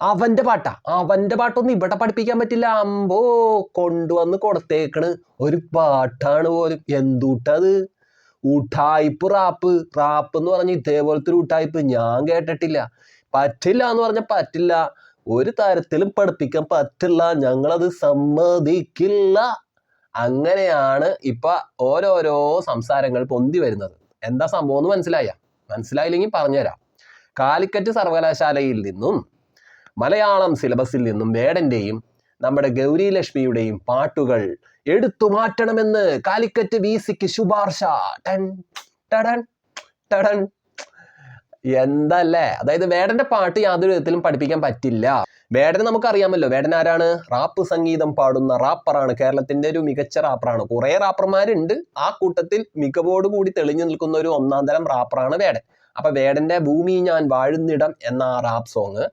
അവന്റെ പാട്ടാ. അവന്റെ പാട്ടൊന്നും ഇവിടെ പഠിപ്പിക്കാൻ പറ്റില്ല. അമ്പോ കൊണ്ടുവന്ന് കൊടുത്തേക്കണ്. ഒരു പാട്ടാണ് പോലും എന്തുട്ടത്? ഉട്ടായിപ്പ് റാപ്പ്. റാപ്പ് എന്ന് പറഞ്ഞ ഇതേപോലത്തെ ഒരു ഉട്ടായിപ്പ് ഞാൻ കേട്ടിട്ടില്ല. പറ്റില്ല എന്ന് പറഞ്ഞ പറ്റില്ല. ഒരു തരത്തിലും പഠിപ്പിക്കാൻ പറ്റില്ല. ഞങ്ങളത് സമ്മതിക്കില്ല. അങ്ങനെയാണ് ഇപ്പൊ ഓരോരോ സംസാരങ്ങൾ പൊന്തി വരുന്നത്. എന്താ സംഭവം എന്ന് മനസ്സിലായ? മനസ്സിലായില്ലെങ്കിൽ പറഞ്ഞുതരാം. കാലിക്കറ്റ് സർവകലാശാലയിൽ നിന്നും മലയാളം സിലബസിൽ നിന്നും വേടന്റെയും നമ്മുടെ ഗൗരി ലക്ഷ്മിയുടെയും പാട്ടുകൾ എടുത്തു മാറ്റണമെന്ന് കാലിക്കറ്റ് വി സിക്ക് ശുപാർശ. ടൺ ടടൻ ടടൻ എന്തല്ലേ? അതായത് വേടന്റെ പാട്ട് യാതൊരു വിധത്തിലും പഠിപ്പിക്കാൻ പറ്റില്ല. വേടനെ നമുക്കറിയാമല്ലോ വേടൻ ആരാണ്? റാപ്പ് സംഗീതം പാടുന്ന റാപ്പറാണ്. കേരളത്തിന്റെ ഒരു മികച്ച റാപ്പറാണ്. കുറെ റാപ്പർമാരുണ്ട്. ആ കൂട്ടത്തിൽ മികവോട് കൂടി തെളിഞ്ഞു നിൽക്കുന്ന ഒരു ഒന്നാം തരം റാപ്പറാണ് വേടൻ അപ്പൊ വേടന്റെ ഭൂമി ഞാൻ വാഴുന്നിടം എന്ന ആ റാപ്പ് സോങ്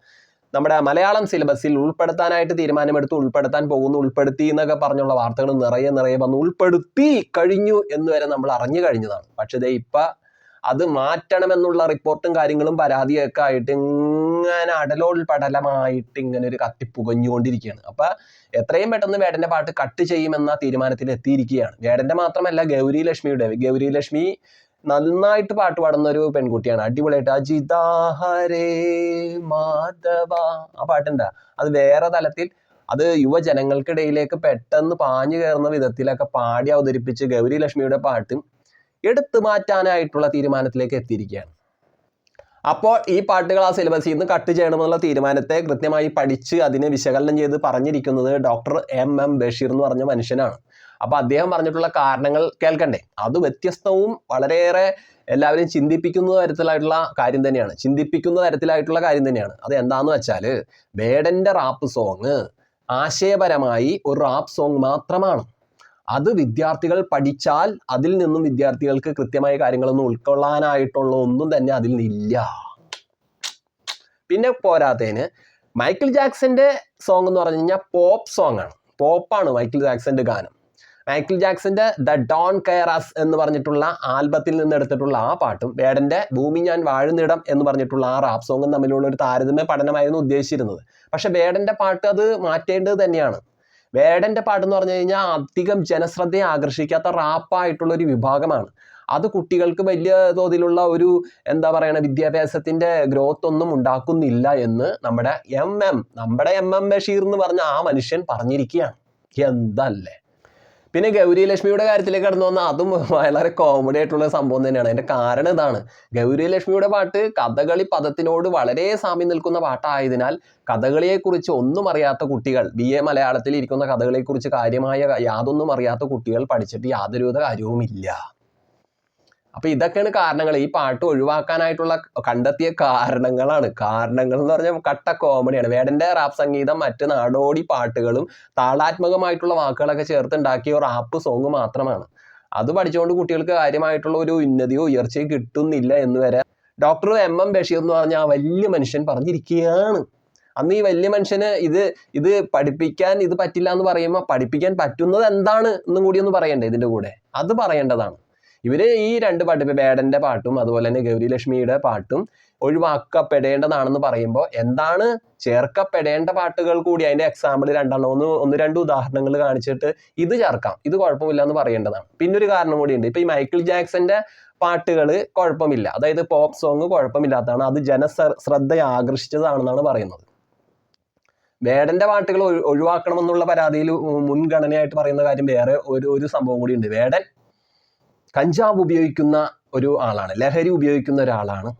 നമ്മുടെ മലയാളം സിലബസിൽ ഉൾപ്പെടുത്താനായിട്ട് തീരുമാനമെടുത്ത് ഉൾപ്പെടുത്താൻ പോകുന്നു ഉൾപ്പെടുത്തി എന്നൊക്കെ പറഞ്ഞുള്ള വാർത്തകൾ നിറയെ നിറയെ വന്നു. ഉൾപ്പെടുത്തി കഴിഞ്ഞു എന്ന് വരെ നമ്മൾ അറിഞ്ഞു കഴിഞ്ഞതാണ്. പക്ഷേ ദേ ഇപ്പോ അത് മാറ്റണമെന്നുള്ള റിപ്പോർട്ടും കാര്യങ്ങളും പരാതിയൊക്കെ ആയിട്ട് ഇങ്ങനെ അടലോൾ പടലമായിട്ട് ഇങ്ങനെ ഒരു കത്തി പുകഞ്ഞുകൊണ്ടിരിക്കുകയാണ്. അപ്പൊ എത്രയും പെട്ടെന്ന് വേടന്റെ പാട്ട് കട്ട് ചെയ്യുമെന്ന തീരുമാനത്തിൽ എത്തിയിരിക്കുകയാണ് വേടന്റെ മാത്രമല്ല ഗൗരി ലക്ഷ്മിയുടെ ഗൗരി ലക്ഷ്മി നന്നായിട്ട് പാട്ട് പാടുന്ന ഒരു പെൺകുട്ടിയാണ്. അടിപൊളിയായിട്ട് അജിതാ ഹരേ മാധവ. ആ പാട്ടുണ്ടാ. അത് വേറെ തലത്തിൽ അത് യുവജനങ്ങൾക്കിടയിലേക്ക് പെട്ടെന്ന് പാഞ്ഞു കയറുന്ന വിധത്തിലൊക്കെ പാടി അവതരിപ്പിച്ച് ഗൗരി ലക്ഷ്മിയുടെ പാട്ട് എടുത്തു മാറ്റാനായിട്ടുള്ള തീരുമാനത്തിലേക്ക് എത്തിയിരിക്കുകയാണ്. അപ്പോൾ ഈ പാട്ടുകൾ ആ സിലബസിൽ നിന്ന് കട്ട് ചെയ്യണമെന്നുള്ള തീരുമാനത്തെ കൃത്യമായി പഠിച്ച് അതിനെ വിശകലനം ചെയ്ത് പറഞ്ഞിരിക്കുന്നത് ഡോക്ടർ എം എം ബഷീർ എന്ന് പറഞ്ഞ മനുഷ്യനാണ്. അപ്പൊ അദ്ദേഹം പറഞ്ഞിട്ടുള്ള കാരണങ്ങൾ കേൾക്കണ്ടേ? അത് വ്യത്യസ്തവും വളരെയേറെ എല്ലാവരെയും ചിന്തിപ്പിക്കുന്ന തരത്തിലായിട്ടുള്ള കാര്യം തന്നെയാണ്. ചിന്തിപ്പിക്കുന്ന തരത്തിലായിട്ടുള്ള കാര്യം തന്നെയാണ്. അത് എന്താന്ന് വെച്ചാൽ വേടന്റെ റാപ്പ് സോങ് ആശയപരമായി ഒരു റാപ്പ് സോങ് മാത്രമാണ്. അത് വിദ്യാർത്ഥികൾ പഠിച്ചാൽ അതിൽ നിന്നും വിദ്യാർത്ഥികൾക്ക് കൃത്യമായ കാര്യങ്ങളൊന്നും ഉൾക്കൊള്ളാനായിട്ടുള്ള ഒന്നും തന്നെ അതിൽ നിന്നില്ല പിന്നെ പോരാത്തതിന് മൈക്കിൾ ജാക്സന്റെ സോങ് എന്ന് പറഞ്ഞു കഴിഞ്ഞാൽ പോപ്പ് സോങ് ആണ്. പോപ്പാണ് മൈക്കിൾ ജാക്സന്റെ ഗാനം. മൈക്കിൾ ജാക്സന്റെ ദ ഡോൺ കെയറസ് എന്ന് പറഞ്ഞിട്ടുള്ള ആൽബത്തിൽ നിന്ന് എടുത്തിട്ടുള്ള ആ പാട്ടും വേടന്റെ ഭൂമി ഞാൻ വാഴുന്നിടം എന്ന് പറഞ്ഞിട്ടുള്ള ആ റാപ്പ് സോങ്ങും തമ്മിലുള്ള ഒരു താരതമ്യ പഠനമായിരുന്നു ഉദ്ദേശിച്ചിരുന്നത്. പക്ഷെ വേടന്റെ പാട്ട് അത് മാറ്റേണ്ടത് തന്നെയാണ്. വേടന്റെ പാട്ട് എന്ന് പറഞ്ഞു കഴിഞ്ഞാൽ അധികം ജനശ്രദ്ധയെ ആകർഷിക്കാത്ത റാപ്പായിട്ടുള്ള ഒരു വിഭാഗമാണ്. അത് കുട്ടികൾക്ക് വലിയ തോതിലുള്ള ഒരു എന്താ പറയണ വിദ്യാഭ്യാസത്തിന്റെ ഗ്രോത്ത് ഒന്നും ഉണ്ടാക്കുന്നില്ല എന്ന് നമ്മുടെ എം എം നമ്മുടെ എം എം ബഷീർ എന്ന് പറഞ്ഞ ആ മനുഷ്യൻ പറഞ്ഞിരിക്കുകയാണ്. എന്തല്ലേ? പിന്നെ ഗൗരി ലക്ഷ്മിയുടെ കാര്യത്തിലേക്ക് കടന്നു വന്നാൽ അതും വളരെ കോമഡി ആയിട്ടുള്ള സംഭവം തന്നെയാണ്. അതിന്റെ കാരണം ഇതാണ്. ഗൗരി ലക്ഷ്മിയുടെ പാട്ട് കഥകളി പദത്തിനോട് വളരെ സാമ്യം നിൽക്കുന്ന പാട്ടായതിനാൽ കഥകളിയെക്കുറിച്ച് ഒന്നും അറിയാത്ത കുട്ടികൾ ബി എ മലയാളത്തിൽ ഇരിക്കുന്ന കഥകളിയെക്കുറിച്ച് കാര്യമായ യാതൊന്നും അറിയാത്ത കുട്ടികൾ പഠിച്ചിട്ട് യാതൊരുവിധ കാര്യവുമില്ല. അപ്പൊ ഇതൊക്കെയാണ് കാരണങ്ങൾ ഈ പാട്ട് ഒഴിവാക്കാനായിട്ടുള്ള കണ്ടെത്തിയ കാരണങ്ങളാണ്. കാരണങ്ങൾ എന്ന് പറഞ്ഞാൽ കട്ട കോമഡിയാണ് വേടന്റെ റാപ്പ് സംഗീതം മറ്റ് നാടോടി പാട്ടുകളും താളാത്മകമായിട്ടുള്ള വാക്കുകളൊക്കെ ചേർത്തുണ്ടാക്കിയ റാപ്പ് സോങ് മാത്രമാണ്. അത് പഠിച്ചുകൊണ്ട് കുട്ടികൾക്ക് കാര്യമായിട്ടുള്ള ഒരു ഉന്നതിയോ ഉയർച്ചയോ കിട്ടുന്നില്ല എന്ന് വരെ ഡോക്ടർ എം എം ബഷീർ എന്ന് പറഞ്ഞ ആ വലിയ മനുഷ്യൻ പറഞ്ഞിരിക്കുകയാണ്. അന്ന് ഈ വലിയ മനുഷ്യന് ഇത് ഇത് പഠിപ്പിക്കാൻ ഇത് പറ്റില്ല എന്ന് പറയുമ്പോൾ പഠിപ്പിക്കാൻ പറ്റുന്നത് എന്താണ് എന്നും കൂടി ഒന്ന് പറയണ്ടേ ഇതിന്റെ കൂടെ? അത് പറയേണ്ടതാണ്. ഇവർ ഈ രണ്ട് പാട്ട് ഇപ്പൊ ബേഡന്റെ പാട്ടും അതുപോലെ തന്നെ ഗൗരി ലക്ഷ്മിയുടെ പാട്ടും ഒഴിവാക്കപ്പെടേണ്ടതാണെന്ന് പറയുമ്പോൾ എന്താണ് ചേർക്കപ്പെടേണ്ട പാട്ടുകൾ കൂടി അതിന്റെ എക്സാമ്പിൾ രണ്ടെണ്ണം ഒന്ന് ഒന്ന് രണ്ട് ഉദാഹരണങ്ങൾ കാണിച്ചിട്ട് ഇത് ചേർക്കാം. ഇത് കുഴപ്പമില്ല എന്ന് പറയേണ്ടതാണ്. പിന്നെ ഒരു കാരണം കൂടിയുണ്ട് ഇപ്പൊ ഈ മൈക്കിൾ ജാക്സന്റെ പാട്ടുകൾ കുഴപ്പമില്ല. അതായത് പോപ്പ് സോങ് കുഴപ്പമില്ലാത്തതാണ്. അത് ജനശ്രദ്ധ ആകർഷിച്ചതാണെന്നാണ് പറയുന്നത്. വേടന്റെ പാട്ടുകൾ ഒഴി- ഒഴിവാക്കണമെന്നുള്ള പരാതിയിൽ മുൻഗണനയായിട്ട് പറയുന്ന കാര്യം വേറെ ഒരു ഒരു സംഭവം കൂടി ഉണ്ട്. വേടൻ കഞ്ചാവ് ഉപയോഗിക്കുന്ന ഒരു ആളാണ്. ലഹരി ഉപയോഗിക്കുന്ന ഒരാളാണ്.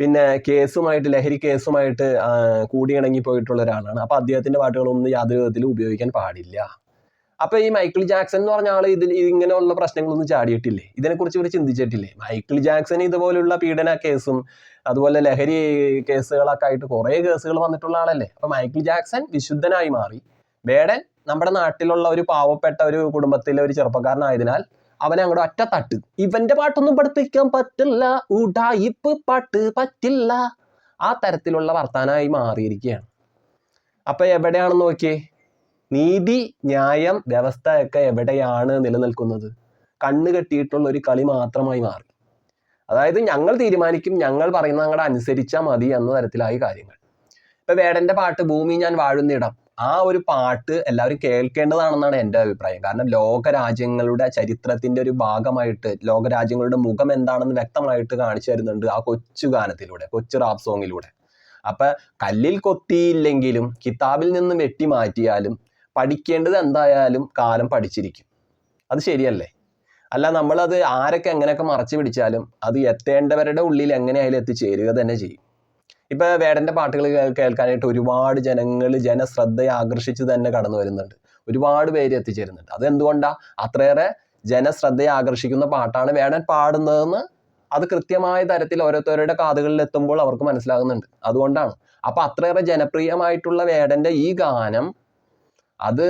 പിന്നെ കേസുമായിട്ട് ലഹരി കേസുമായിട്ട് കൂടി കൂടിയിണങ്ങി പോയിട്ടുള്ള ഒരാളാണ്. അപ്പോൾ അദ്ദേഹത്തിന്റെ പാട്ടുകളൊന്നും യാതൊരു വിധത്തിലും ഉപയോഗിക്കാൻ പാടില്ല. അപ്പോൾ ഈ മൈക്കിൾ ജാക്സൺ എന്ന് പറഞ്ഞ ആൾ ഇതിൽ ഇങ്ങനെയുള്ള പ്രശ്നങ്ങളൊന്നും ചാടിയിട്ടില്ലേ? ഇതിനെക്കുറിച്ച് ഇവർ ചിന്തിച്ചിട്ടില്ലേ? മൈക്കിൾ ജാക്സൺ ഇതുപോലുള്ള പീഡന കേസും അതുപോലെ ലഹരി കേസുകളൊക്കെ ആയിട്ട് കുറേ കേസുകൾ വന്നിട്ടുള്ള ആളല്ലേ? അപ്പോൾ മൈക്കിൾ ജാക്സൺ വിശുദ്ധനായി മാറി. വേടൻ നമ്മുടെ നാട്ടിലുള്ള ഒരു പാവപ്പെട്ട ഒരു കുടുംബത്തിലെ ഒരു ചെറുപ്പക്കാരനായതിനാൽ അവനെ അങ്ങോട്ട് ഒറ്റ തട്ട്. ഇവന്റെ പാട്ടൊന്നും പഠിപ്പിക്കാൻ പറ്റില്ല. ഉടായിപ്പ് പാട്ട് പറ്റില്ല. ആ തരത്തിലുള്ള വർത്താനായി മാറിയിരിക്കുകയാണ്. അപ്പൊ എവിടെയാണെന്ന് നോക്കിയേ? നീതി ന്യായം വ്യവസ്ഥയൊക്കെ എവിടെയാണ് നിലനിൽക്കുന്നത്? കണ്ണ് കെട്ടിയിട്ടുള്ള ഒരു കളി മാത്രമായി മാറി. അതായത് ഞങ്ങൾ തീരുമാനിക്കും ഞങ്ങൾ പറയുന്ന അങ്ങോട്ട് അനുസരിച്ചാൽ മതി എന്ന തരത്തിലായി കാര്യങ്ങൾ. ഇപ്പൊ വേടന്റെ പാട്ട് ഭൂമി ഞാൻ വാഴുന്നിടം. ആ ഒരു പാട്ട് എല്ലാവരും കേൾക്കേണ്ടതാണെന്നാണ് എന്റെ അഭിപ്രായം. കാരണം ലോകരാജ്യങ്ങളുടെ ചരിത്രത്തിന്റെ ഒരു ഭാഗമായിട്ട് ലോകരാജ്യങ്ങളുടെ മുഖം എന്താണെന്ന് വ്യക്തമായിട്ട് കാണിച്ചു തരുന്നുണ്ട് ആ കൊച്ചു ഗാനത്തിലൂടെ കൊച്ചു റാപ്പ് സോങ്ങിലൂടെ അപ്പൊ കല്ലിൽ കൊത്തിയില്ലെങ്കിലും കിതാബിൽ നിന്നും വെട്ടി മാറ്റിയാലും പഠിക്കേണ്ടത് എന്തായാലും കാലം പഠിച്ചിരിക്കും. അത് ശരിയല്ലേ? അല്ല നമ്മളത് ആരൊക്കെ എങ്ങനെയൊക്കെ മറച്ചു പിടിച്ചാലും അത് എത്തേണ്ടവരുടെ ഉള്ളിൽ എങ്ങനെയായാലും എത്തിച്ചേരുക തന്നെ ചെയ്യും. ഇപ്പൊ വേടന്റെ പാട്ടുകൾ കേൾക്കാനായിട്ട് ഒരുപാട് ജനങ്ങൾ ജനശ്രദ്ധയെ ആകർഷിച്ച് തന്നെ കടന്നു വരുന്നുണ്ട്. ഒരുപാട് പേര് എത്തിച്ചേരുന്നുണ്ട്. അത് എന്തുകൊണ്ടാ അത്രയേറെ ജനശ്രദ്ധയെ ആകർഷിക്കുന്ന പാട്ടാണ് വേടൻ പാടുന്നതെന്ന് അത് കൃത്യമായ തരത്തിൽ ഓരോരുത്തരുടെ കാതുകളിൽ എത്തുമ്പോൾ അവർക്ക് മനസ്സിലാകുന്നുണ്ട്. അതുകൊണ്ടാണ്. അപ്പൊ അത്രയേറെ ജനപ്രിയമായിട്ടുള്ള വേടന്റെ ഈ ഗാനം അത്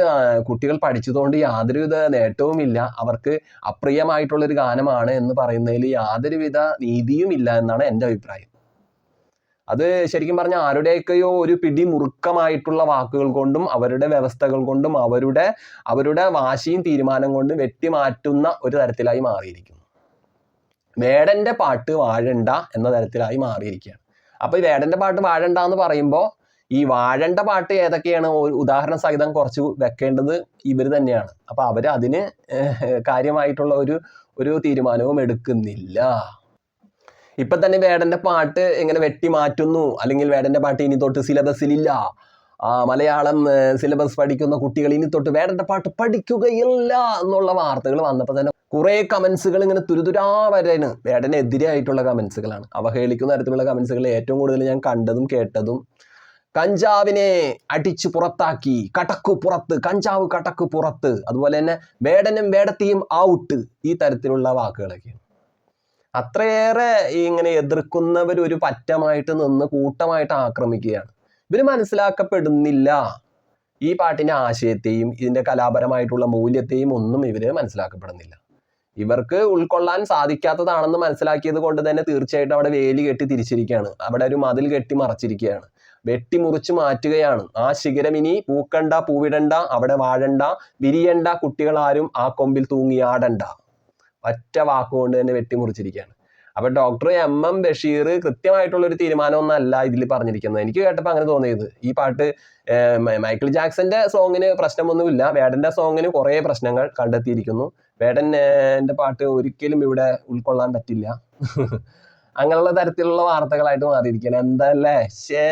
കുട്ടികൾ പഠിച്ചതുകൊണ്ട് യാതൊരുവിധ നേട്ടവുമില്ല. അവർക്ക് അപ്രിയമായിട്ടുള്ളൊരു ഗാനമാണ് എന്ന് പറയുന്നതിൽ യാതൊരുവിധ നീതിയും ഇല്ല എന്നാണ് എന്റെ അഭിപ്രായം. അത് ശരിക്കും പറഞ്ഞാൽ ആരുടെയൊക്കെയോ ഒരു പിടി മുറുക്കമായിട്ടുള്ള വാക്കുകൾ കൊണ്ടും അവരുടെ വ്യവസ്ഥകൾ കൊണ്ടും അവരുടെ അവരുടെ വാശിയും തീരുമാനം കൊണ്ടും വെട്ടിമാറ്റുന്ന ഒരു തരത്തിലായി മാറിയിരിക്കുന്നു. വേടന്റെ പാട്ട് വാഴണ്ട എന്ന തരത്തിലായി മാറിയിരിക്കുകയാണ്. അപ്പൊ ഈ വേടന്റെ പാട്ട് വാഴണ്ട എന്ന് പറയുമ്പോൾ ഈ വാഴണ്ട പാട്ട് ഏതൊക്കെയാണ്? ഉദാഹരണ സഹിതം കുറച്ച് വെക്കേണ്ടത് ഇവർ തന്നെയാണ്. അപ്പൊ അവർ അതിന് കാര്യമായിട്ടുള്ള ഒരു ഒരു തീരുമാനവും എടുക്കുന്നില്ല. ഇപ്പൊ തന്നെ വേടന്റെ പാട്ട് എങ്ങനെ വെട്ടി മാറ്റുന്നു. അല്ലെങ്കിൽ വേടന്റെ പാട്ട് ഇനി തൊട്ട് സിലബസിലില്ല ആ മലയാളം സിലബസ് പഠിക്കുന്ന കുട്ടികൾ ഇനി തൊട്ട് വേടന്റെ പാട്ട് പഠിക്കുകയില്ല എന്നുള്ള വാർത്തകൾ വന്നപ്പോൾ തന്നെ കുറെ കമന്റ്സുകൾ ഇങ്ങനെ തുരുതുരാ വരാന് വേടനെതിരായിട്ടുള്ള കമന്റ്സുകളാണ് അവഹേളിക്കുന്ന തരത്തിലുള്ള കമന്റ്സുകൾ ഏറ്റവും കൂടുതൽ ഞാൻ കണ്ടതും കേട്ടതും കഞ്ചാവിനെ അടിച്ചു പുറത്താക്കി. കടക്കു പുറത്ത്. കഞ്ചാവ് കടക്കു പുറത്ത്. അതുപോലെ തന്നെ വേടനും വേടത്തിയും ഔട്ട് ഈ തരത്തിലുള്ള വാക്കുകളൊക്കെയാണ്. അത്രയേറെ ഇങ്ങനെ എതിർക്കുന്നവർ ഒരു പറ്റമായിട്ട് നിന്ന് കൂട്ടമായിട്ട് ആക്രമിക്കുകയാണ്. ഇവർ മനസ്സിലാക്കപ്പെടുന്നില്ല. ഈ പാട്ടിന്റെ ആശയത്തെയും ഇതിന്റെ കലാപരമായിട്ടുള്ള മൂല്യത്തെയും ഒന്നും ഇവർ മനസ്സിലാക്കപ്പെടുന്നില്ല. ഇവർക്ക് ഉൾക്കൊള്ളാൻ സാധിക്കാത്തതാണെന്ന് മനസ്സിലാക്കിയത് കൊണ്ട് തന്നെ തീർച്ചയായിട്ടും അവിടെ വേലി കെട്ടി തിരിച്ചിരിക്കുകയാണ്. അവിടെ ഒരു മതിൽ കെട്ടി മറച്ചിരിക്കുകയാണ്. വെട്ടിമുറിച്ച് മാറ്റുകയാണ്. ആ ശിഖരം ഇനി പൂക്കണ്ട പൂവിടണ്ട അവിടെ വാഴണ്ട വിരിയണ്ട കുട്ടികളാരും ആ കൊമ്പിൽ തൂങ്ങിയാടണ്ട ഒറ്റ വാക്കുകൊണ്ട് തന്നെ വെട്ടിമുറിച്ചിരിക്കുകയാണ്. അപ്പൊ ഡോക്ടർ എം എം ബഷീർ കൃത്യമായിട്ടുള്ള ഒരു തീരുമാനമൊന്നല്ല ഇതിൽ പറഞ്ഞിരിക്കുന്നത്. എനിക്ക് കേട്ടപ്പോൾ അങ്ങനെ തോന്നിയത്. ഈ പാട്ട് മൈക്കിൾ ജാക്സന്റെ സോങ്ങിന് പ്രശ്നമൊന്നുമില്ല. വേടന്റെ സോങ്ങിന് കുറേ പ്രശ്നങ്ങൾ കണ്ടെത്തിയിരിക്കുന്നു. വേടൻ പാട്ട് ഒരിക്കലും ഇവിടെ ഉൾക്കൊള്ളാൻ പറ്റില്ല. അങ്ങനെയുള്ള തരത്തിലുള്ള വാർത്തകളായിട്ട് മാറിയിരിക്കണം എന്തല്ലേ? ഷേ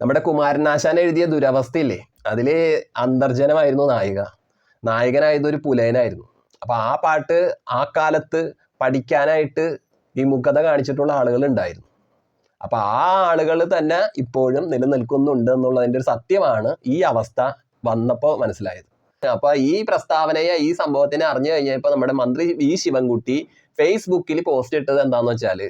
നമ്മുടെ കുമാരനാശാൻ എഴുതിയ ദുരവസ്ഥയില്ലേ? അതിൽ അന്തർജനമായിരുന്നു നായിക. നായകനായത് ഒരു പുലയനായിരുന്നു. അപ്പൊ ആ പാട്ട് ആ കാലത്ത് പഠിക്കാനായിട്ട് വിമുഖത കാണിച്ചിട്ടുള്ള ആളുകൾ ഉണ്ടായിരുന്നു. അപ്പൊ ആ ആളുകൾ തന്നെ ഇപ്പോഴും നിലനിൽക്കുന്നുണ്ട് എന്നുള്ളതിന്റെ ഒരു സത്യമാണ് ഈ അവസ്ഥ വന്നപ്പോൾ മനസ്സിലായത്. അപ്പൊ ഈ പ്രസ്താവനയെ ഈ സംഭവത്തിനെ അറിഞ്ഞു കഴിഞ്ഞപ്പോ നമ്മുടെ മന്ത്രി വി. ശിവൻകുട്ടി ഫേസ്ബുക്കിൽ പോസ്റ്റ് ഇട്ടത് എന്താന്ന് വെച്ചാൽ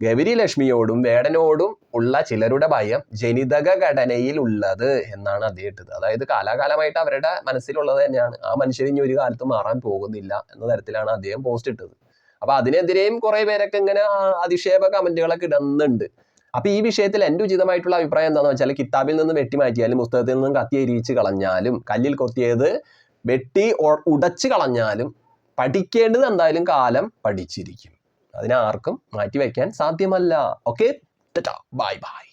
ഗൗരി ലക്ഷ്മിയോടും വേടനോടും ഉള്ള ചിലരുടെ ഭയം ജനിതക ഘടനയിൽ ഉള്ളത് എന്നാണ് അദ്ദേഹം ഇട്ടത്. അതായത് കാലാകാലമായിട്ട് അവരുടെ മനസ്സിലുള്ളത് തന്നെയാണ്. ആ മനുഷ്യർ ഇനി ഒരു കാലത്ത് മാറാൻ പോകുന്നില്ല എന്ന തരത്തിലാണ് അദ്ദേഹം പോസ്റ്റ് ഇട്ടത്. അപ്പൊ അതിനെതിരെയും കുറെ പേരൊക്കെ ഇങ്ങനെ അധിക്ഷേപ കമന്റുകളൊക്കെ ഇടുന്നുണ്ട്. അപ്പൊ ഈ വിഷയത്തിൽ എന്റെ ഉചിതമായിട്ടുള്ള അഭിപ്രായം എന്താണെന്ന് വെച്ചാൽ കിതാബിൽ നിന്ന് വെട്ടി മാറ്റിയാലും പുസ്തകത്തിൽ നിന്നും കത്തി എരിയിച്ച് കളഞ്ഞാലും കല്ലിൽ കൊത്തിയത് വെട്ടി ഉടച്ച് കളഞ്ഞാലും പഠിക്കേണ്ടത് എന്തായാലും കാലം പഠിച്ചിരിക്കും. അതിനെ ആർക്കും മാറ്റി വയ്ക്കാൻ സാധ്യമല്ല ഓക്കെ ബൈ ബൈ